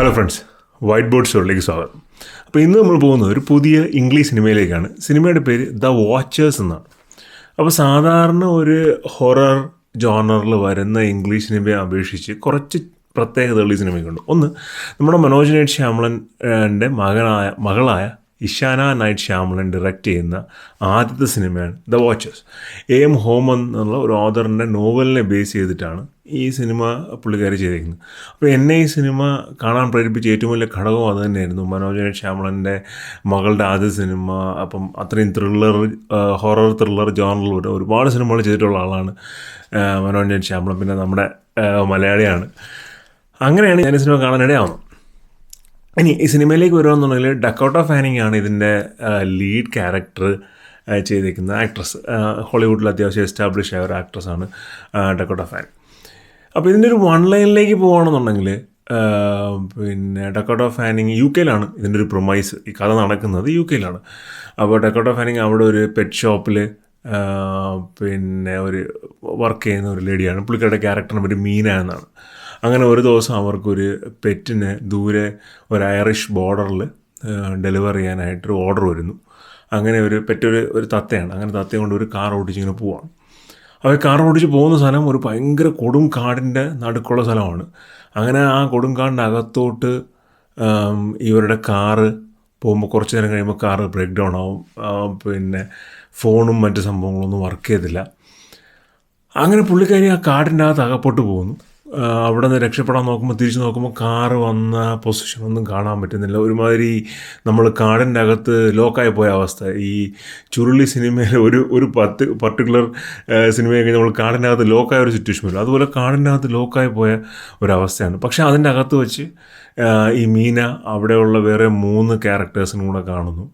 Hello friends white board സ്റ്റോറിലേക്ക് സ്വാഗതം. അപ്പോൾ ഇന്ന് നമ്മൾ പോകുന്നത് ഒരു പുതിയ ഇംഗ്ലീഷ് സിനിമയിലേക്കാണ്. സിനിമയുടെ പേര് ദ വാച്ചേഴ്സ് എന്നാണ്. അപ്പോൾ സാധാരണ ഒരു ഹൊറർ ജോണറിൽ വരുന്ന ഇംഗ്ലീഷ് സിനിമയെ അപേക്ഷിച്ച് കുറച്ച് പ്രത്യേകതകൾ ഈ സിനിമയ്ക്കുണ്ട്. ഒന്ന് നമ്മുടെ മനോജ് നേട്ട് ശ്യാമളന്റെ മകനായ മകളായ ഇഷാന നൈറ്റ് ശ്യാമളൻ ഡയറക്റ്റ് ചെയ്യുന്ന ആദ്യത്തെ സിനിമയാണ് ദ വാച്ചേഴ്സ് എ എം ഹോമൻ എന്നുള്ള ഒരു ഓതറിന്റെ നോവലിനെ ബേസ് ചെയ്തിട്ടാണ് ഈ സിനിമ പുള്ളിക്കാരി ചെയ്തിരിക്കുന്നത്. അപ്പോൾ എന്നെ ഈ സിനിമ കാണാൻ പ്രേരിപ്പിച്ച ഏറ്റവും വലിയ ഘടകം അത് തന്നെയായിരുന്നു. മനോജ് ശ്യാമളന്റെ മകളുടെ ആദ്യ സിനിമ അപ്പം അത്രയും ത്രില്ലർ ഹൊറർ ത്രില്ലർ ജോണറിൽ ഒരു ഒരുപാട് സിനിമകൾ ചെയ്തിട്ടുള്ള ആളാണ് മനോജ് ശ്യാമളൻ. പിന്നെ നമ്മുടെ മലയാളിയാണ്. അങ്ങനെയാണ് ഞാൻ ഈ സിനിമ കാണാനിടയാവുന്നത്. ഇനി ഈ സിനിമയിലേക്ക് വരുവാണെന്നുണ്ടെങ്കിൽ ഡക്കോട്ട ഫാനിങ് ആണ് ഇതിന്റെ ലീഡ് ക്യാരക്ടർ ചെയ്തിരിക്കുന്ന ആക്ട്രസ് ഹോളിവുഡിൽ അത്യാവശ്യം എസ്റ്റാബ്ലിഷ് ആയ ഒരു ആക്ട്രസ്സാണ് ഡക്കോട്ട ഫാൻ. അപ്പോൾ ഇതിന്റെ ഒരു വൺ ലൈനിലേക്ക് പോകുകയാണെന്നുണ്ടെങ്കിൽ പിന്നെ ഡക്കോട്ട ഫാനിങ് യു കെയിലാണ് ഇതിന്റെ ഒരു പ്രൊമൈസ് ഈ കഥ നടക്കുന്നത് യു കെയിലാണ്. അപ്പോൾ ഡക്കോട്ട ഓഫ് ഫാനിങ് അവിടെ ഒരു പെറ്റ് ഷോപ്പിൽ പിന്നെ ഒരു വർക്ക് ചെയ്യുന്ന ഒരു ലേഡിയാണ് പുള്ളിക്കാരുടെ ക്യാരക്ടറിന് പേര് മീന എന്നാണ്. അങ്ങനെ ഒരു ദിവസം അവർക്കൊരു പെറ്റിനെ ദൂരെ ഒരു ഐറിഷ് ബോർഡറിൽ ഡെലിവർ ചെയ്യാനായിട്ടൊരു ഓർഡർ വരുന്നു. അങ്ങനെ ഒരു പെറ്റൊരു ഒരു തത്തയാണ്. അങ്ങനെ തത്ത കൊണ്ട് ഒരു കാർ ഓടിച്ചിങ്ങനെ പോവാണ്. അവർ കാർ ഓടിച്ച് പോകുന്ന സ്ഥലം ഒരു ഭയങ്കര കൊടും കാടിന്റെ നടുക്കുള്ള സ്ഥലമാണ്. അങ്ങനെ ആ കൊടും കാടിന്റെ അകത്തോട്ട് ഇവരുടെ കാറ് പോകുമ്പോൾ കുറച്ച് നേരം കഴിയുമ്പോൾ കാറ് ബ്രേക്ക് ഡൗൺ ആവും. പിന്നെ ഫോണും മറ്റ് സംഭവങ്ങളൊന്നും വർക്ക് ചെയ്തില്ല. അങ്ങനെ പുള്ളിക്കാരി ആ കാടിന്റെ അകത്ത് അകപ്പെട്ട് പോകുന്നു. അവിടെ നിന്ന് രക്ഷപ്പെടാൻ നോക്കുമ്പോൾ തിരിച്ച് നോക്കുമ്പോൾ കാറ് വന്ന പൊസിഷൻ ഒന്നും കാണാൻ പറ്റുന്നില്ല. ഒരുമാതിരി നമ്മൾ കാടിന്റെ അകത്ത് ലോക്കായി പോയ അവസ്ഥ. ഈ ചുരുളി സിനിമയിൽ ഒരു ഒരു പത്ത് പർട്ടിക്കുലർ സിനിമയെ കഴിഞ്ഞ് നമ്മൾ കാടിന്റെ അകത്ത് ലോക്കായ ഒരു സിറ്റുവേഷൻ വരും. അതുപോലെ കാടിന്റെ അകത്ത് ലോക്കായി പോയ ഒരവസ്ഥയാണ് പക്ഷേ അതിന്റെ അകത്ത് വെച്ച് ഈ മീന അവിടെയുള്ള വേറെ മൂന്ന് ക്യാരക്ടേഴ്സിനും കൂടെ കാണുന്നു.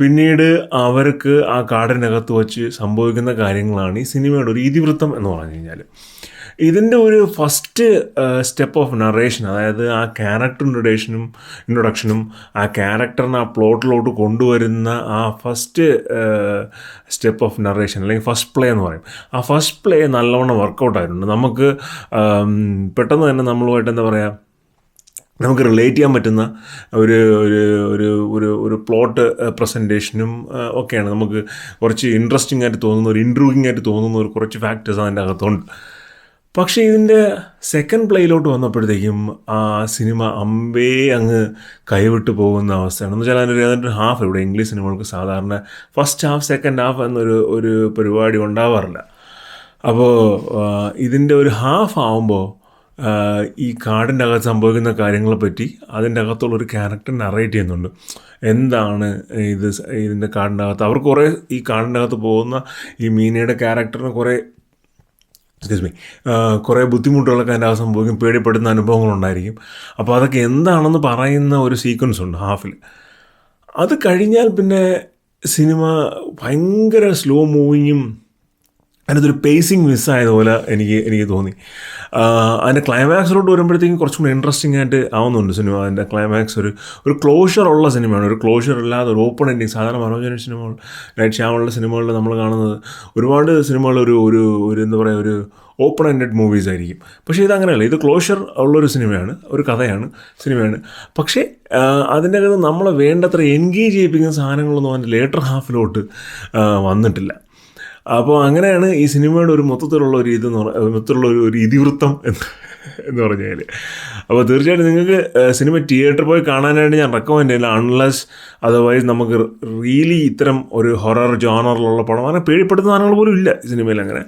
പിന്നീട് അവർക്ക് ആ കാടിനകത്ത് വച്ച് സംഭവിക്കുന്ന കാര്യങ്ങളാണ് ഈ സിനിമയുടെ ഒരു ഇതിവൃത്തം എന്ന് പറഞ്ഞു കഴിഞ്ഞാൽ ഇതിന്റെ ഒരു ഫസ്റ്റ് സ്റ്റെപ്പ് ഓഫ് നറേഷൻ അതായത് ആ ക്യാരക്ടർ ഇൻട്രൊഡക്ഷനും ഇൻട്രൊഡക്ഷനും ആ ക്യാരക്ടറിനെ ആ പ്ലോട്ടിലോട്ട് കൊണ്ടുവരുന്ന ആ ഫസ്റ്റ് സ്റ്റെപ്പ് ഓഫ് നറേഷൻ അല്ലെങ്കിൽ ഫസ്റ്റ് പ്ലേ എന്ന് പറയും. ആ ഫസ്റ്റ് പ്ലേ നല്ലവണ്ണം വർക്കൗട്ടായിട്ടുണ്ട് നമുക്ക് പെട്ടെന്ന് തന്നെ നമ്മളുമായിട്ട് എന്താ പറയുക നമുക്ക് റിലേറ്റ് ചെയ്യാൻ പറ്റുന്ന ഒരു ഒരു ഒരു ഒരു ഒരു പ്ലോട്ട് പ്രസന്റേഷനും ഒക്കെയാണ്. നമുക്ക് കുറച്ച് ഇൻട്രസ്റ്റിംഗ് ആയിട്ട് തോന്നുന്ന ഒരു ഇൻട്രൂവിങ് ആയിട്ട് തോന്നുന്ന ഒരു കുറച്ച് ഫാക്ടേഴ്സ് അതിന്റെ അകത്തുണ്ട്. പക്ഷേ ഇതിന്റെ സെക്കൻഡ് പ്ലേയിലോട്ട് വന്നപ്പോഴത്തേക്കും ആ സിനിമ അമ്പേ അങ്ങ് കൈവിട്ട് പോകുന്ന അവസ്ഥയാണ്. എന്ന് വെച്ചാൽ അതിന്റെ ഹാഫ് ഇവിടെ ഇംഗ്ലീഷ് സിനിമകൾക്ക് സാധാരണ ഫസ്റ്റ് ഹാഫ് സെക്കൻഡ് ഹാഫ് എന്നൊരു ഒരു പരിപാടി ഉണ്ടാവാറില്ല. അപ്പോൾ ഇതിന്റെ ഒരു ഹാഫ് ആവുമ്പോൾ ഈ കാടിന്റെ അകത്ത് സംഭവിക്കുന്ന കാര്യങ്ങളെ പറ്റി അതിന്റെ അകത്തുള്ള ഒരു ക്യാരക്ടർ നറേറ്റ് ചെയ്യുന്നുണ്ട്. എന്താണ് ഇത് ഇതിന്റെ കാടിന്റെ അകത്ത്? അവർ കുറേ ഈ കാടിന്റെ അകത്ത് പോകുന്ന ഈ മീനയുടെ ക്യാരക്ടറിന് കുറേ എക്സ്ക്യൂസ് മീ കുറേ ബുദ്ധിമുട്ടുകളൊക്കെ അതിന്റെ ആ സംഭവിക്കും. പേടിപ്പെടുന്ന അനുഭവങ്ങളുണ്ടായിരിക്കും. അപ്പോൾ അതൊക്കെ എന്താണെന്ന് പറയുന്ന ഒരു സീക്വൻസ് ഉണ്ട് ഹാഫിൽ അത് കഴിഞ്ഞാൽ പിന്നെ സിനിമ ഭയങ്കര സ്ലോ മൂവിങ്ങും അതിനകത്തൊരു പേസിങ് മിസ്സായതുപോലെ എനിക്ക് എനിക്ക് തോന്നി. അതിന്റെ ക്ലൈമാക്സിലോട്ട് വരുമ്പോഴത്തേക്കും കുറച്ചും കൂടി ഇൻട്രസ്റ്റിംഗ് ആയിട്ട് ആവുന്നുണ്ട് സിനിമ അതിന്റെ ക്ലൈമാക്സ് ഒരു ഒരു ക്ലോഷർ ഉള്ള സിനിമയാണ് ഒരു ക്ലോഷർ ഇല്ലാതെ ഒരു ഓപ്പൺ എൻഡിങ് സാധാരണ മനോജന സിനിമകൾ നൈറ്റ് ശ്യാമുള്ള സിനിമകളിൽ നമ്മൾ കാണുന്നത് ഒരുപാട് സിനിമകൾ ഒരു ഒരു ഒരു എന്താ പറയുക ഒരു ഓപ്പൺ എൻഡഡ് മൂവീസ് ആയിരിക്കും. പക്ഷേ ഇത് ഇത് ക്ലോഷർ ഉള്ളൊരു സിനിമയാണ് ഒരു കഥയാണ് സിനിമയാണ് പക്ഷേ അതിന്റെ അകത്ത് നമ്മളെ വേണ്ടത്ര എൻഗേജ് ചെയ്യിപ്പിക്കുന്ന സാധനങ്ങളൊന്നും അതിന്റെ ലേറ്റർ ഹാഫിലോട്ട് വന്നിട്ടില്ല. അപ്പോൾ അങ്ങനെയാണ് ഈ സിനിമയുടെ ഒരു മൊത്തത്തിലുള്ള ഒരു ഇതെന്ന് പറഞ്ഞ മൊത്തത്തിലുള്ള ഒരു ഒരു ഇതിവൃത്തം എന്ന് എന്ന് പറഞ്ഞാൽ അപ്പോൾ തീർച്ചയായിട്ടും നിങ്ങൾക്ക് സിനിമ തിയേറ്ററിൽ പോയി കാണാനായിട്ട് ഞാൻ റെക്കമെൻഡ് ചെയ്യില്ല അൺലെസ് അതർവൈസ് നമുക്ക് റിയലി ഇത്തരം ഒരു ഹൊറർ ജോണറിലുള്ള പടം അങ്ങനെ പേടിപ്പെടുത്തുന്ന സാധനങ്ങൾ പോലും ഇല്ല സിനിമയിൽ അങ്ങനെ.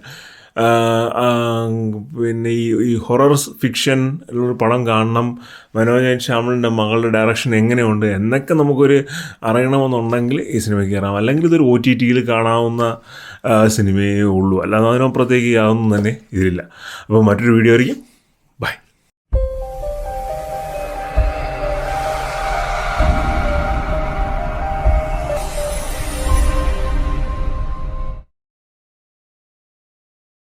പിന്നെ ഈ ഈ ഹൊറർ ഫിക്ഷൻ ഉള്ളൊരു പടം കാണണം. മനോജ് ശ്യാമളിന്റെ മകളുടെ ഡയറക്ഷൻ എങ്ങനെയുണ്ട് എന്നൊക്കെ നമുക്കൊരു അറിയണമെന്നുണ്ടെങ്കിൽ ഈ സിനിമയ്ക്ക് കയറാം. അല്ലെങ്കിൽ ഇതൊരു ഒ ടി ടിയിൽ കാണാവുന്ന സിനിമയേ ഉള്ളൂ. അല്ലാതെ അതിനപ്പുറത്തേക്ക് യാതൊന്നും തന്നെ ഇതിലില്ല. അപ്പോൾ മറ്റൊരു വീഡിയോ ആയിരിക്കും.